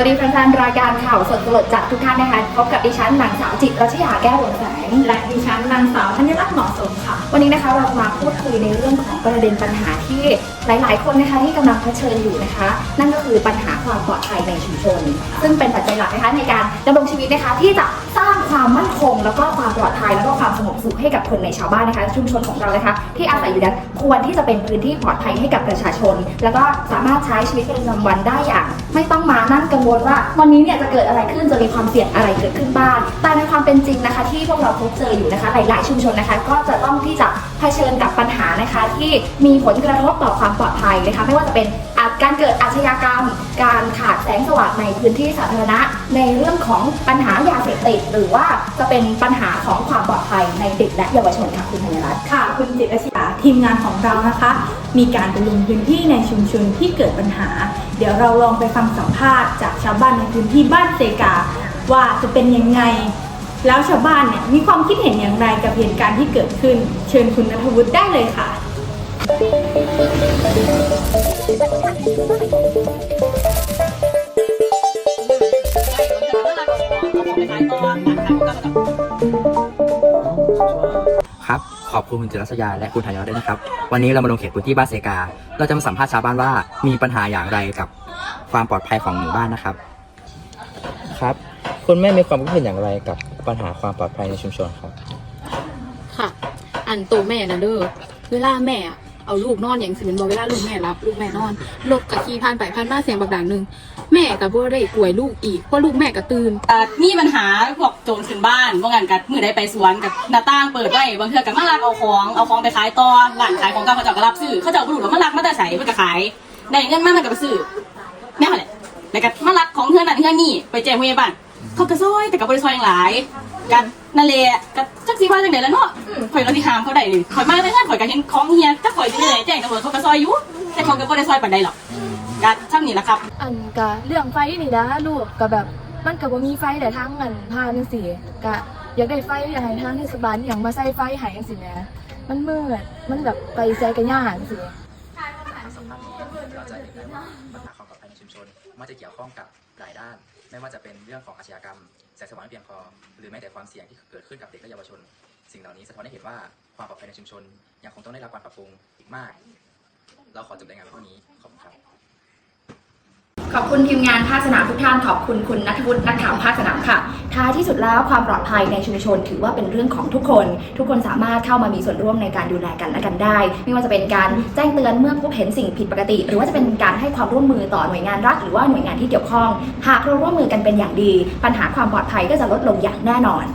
วัสดีแฟนๆรายการข่าวสดสลดจากทุกท่านนะคะพบกับดิฉันนางสาวจิตรรัชยาแก้วหวงแสงและดิฉันนางสาวธัญรัตน์เหมาะสมค่ะ วันนี้นะคะเราจะมาพูดคุยในเรื่องของประเด็นปัญหาที่หลาย ๆ คนนะคะที่กำลังเผชิญอยู่นะคะ นั่นก็คือปัญหาความปลอดภัยในชุมชน ซึ่งเป็นปัจจัยหลักนะคะในการดำรงชีวิตนะคะที่จะสร้างความมั่นคง แล้วก็ความปลอดภัยแล้วก็ความสงบสุขให้กับคนในชาวบ้านนะคะ ชุมชนของเรานะคะ ที่อาศัยอยู่นั้นควรที่จะเป็นพื้นที่ปลอดภัยให้กับประชาชน แล้วก็สามารถใช้ชีวิตประจำวันได้อย่าง ไม่ต้องมานั่งกังวลว่าวันนี้เนี่ยจะเกิดอะไรขึ้นจะมีความเสี่ยงอะไรเกิดขึ้นบ้าง แต่ในความเป็นจริงนะคะ ที่พวกเราพบเจออยู่นะคะ หลาย ๆ ชุมชนนะคะ ก็จะต้องที่จะเผชิญกับปัญหานะคะ ที่มีผลกระทบต่อความปลอดภัยนะคะ ไม่ว่าจะเป็น อาจการเกิดอาชญากรรม การขาดแสงสว่างในพื้นที่สาธารณะ ในเรื่องของปัญหายาเสพติดหรือว่าจะเป็นปัญหาของความปลอดภัยในเด็กและเยาวชนค่ะคุณธัญรัตน์ค่ะ คุณจิตรศิลาทีมงานของเรานะคะ มีการไปลงพื้นที่ในชุมชนที่เกิดปัญหา เดี๋ยวเราลองไปฟังสัมภาษณ์จากชาวบ้านในพื้นที่บ้านเซกา ว่าจะเป็นยังไง แล้วชาวบ้านเนี่ยมีความคิดเห็นอย่างไรกับเหตุการณ์ที่เกิดขึ้น เชิญคุณนัทวุฒิได้เลยค่ะ ครับขอบคุณคุณจิรัชยาและคุณธัญวัฒน์ด้วยนะครับ วันนี้เรามาลงเขตพื้นที่บ้านเซกา เราจะมาสัมภาษณ์ชาวบ้านว่ามีปัญหาอย่างไรกับความปลอดภัยของหมู่บ้านนะครับ ครับ คุณแม่มีความคิดเห็นอย่างไรกับปัญหาความปลอดภัยในชุมชนครับ ค่ะ อันตัวแม่นะเด้อเวลาแม่อะ เอาลูกนอนอย่างสิ้นบอกเวลาลูกแม่รับลูกแม่นอนรถกะขี่ผ่านไปผ่านมาเสียงบักดังหนึ่งแม่กับบ่ได้ป่วยลูกอีกเพราะลูกแม่ก็ตื่นอ่ามีปัญหาพวกโจรขึ้นบ้านว่างั้นกับมือได้ไปสวนกับหน้าต่างเปิดไว้บางเทื่อกับมาลักเอาของเอาของไปขายต่อร้านขายของเก่าเขาเจ้าก็รับซื้อเขาเจ้าบ่รู้ว่ามาลักมาแต่ใส่เพื่อขายได้เงินมากมันก็ไปซื้อแน่แหละแล้วก็มาลักของเพื่อนนั่นเพื่อนนี่ไปแจ้งผู้ใหญ่บ้านเขาก็ซอยแต่ก็บ่ได้ซอยอย่างหลาย กันนั่นแหละก็จักสิว่าจังได๋ล่ะเนาะข่อยก็สิหามเขาได้เลยข่อยมาแต่เฮือนข่อยก็เห็นของเฮียจักข่อยสิได้แจ้งตำรวจเขาก็ซอยอยู่แต่เขาก็บ่ได้ซอยปานใดหรอกก็ช่ำนี้ล่ะครับ อันกะเรื่องไฟนี่นะลูกก็แบบมันก็บ่มีไฟแต่ทางเงินพาจังซี่กะอยากได้ไฟอยากให้ทางเทศบาลอหย่างมาใส่ไฟให้จังซี่แหมมันมืดมันแบบไปใส่กันยากจังซี่สำคัญเราจะเห็นได้ว่าปัญหาความปลอดภัยในชุมชนมักจะเกี่ยวข้องกับ หลายด้าน ไม่ว่าจะเป็นเรื่องของอาชญากรรมแสงสว่างไม่เพียงพอ หรือแม้แต่ความเสี่ยงที่เกิดขึ้นกับเด็กและเยาวชน สิ่งเหล่านี้สะท้อนให้เห็นว่าความปลอดภัยในชุมชน ยังคงต้องได้รับการปรับปรุงอีกมาก เราขอจบรายงานว้เท่านี้ขอบคุณครับ อบคุณทีมงานภาคสนามทุกท่านขอบคุณคุณนัทวุฒินักข่าวภาคสนามค่ะท้ายที่สุดแล้วความปลอดภัยในชุมชน ถือว่าเป็นเรื่องของทุกคน ทุกคนสามารถเข้ามามีส่วนร่วมในการดูแลกันและกันได้ ไม่ว่าจะเป็นการแจ้งเตือนเมื่อพบเห็นสิ่งผิดปกติ หรือว่าจะเป็นการให้ความร่วมมือต่อหน่วยงานรัฐหรือว่าหน่วยงานที่เกี่ยวข้อง หากเราร่วมมือกันเป็นอย่างดี ปัญหาความปลอดภัยก็จะลดลงอย่างแน่นอน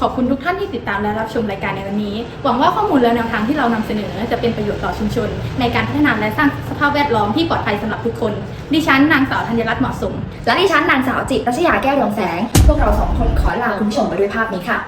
ขอบคุณทุกท่านที่ติดตามและรับชมรายการในวันนี้ หวังว่าข้อมูลและแนวทางที่เรานำเสนอ จะเป็นประโยชน์ต่อชุมชน ในการพัฒนาและสร้างสภาพแวดล้อมที่ปลอดภัยสำหรับทุกคน ดิฉันนางสาวธัญรัตน์เหมาะสม และดิฉันนางสาวจิตรรัชยาแก้วดวงแสง พวกเราสองคนขอลาคุณผู้ชมไปด้วยภาพนี้ค่ะ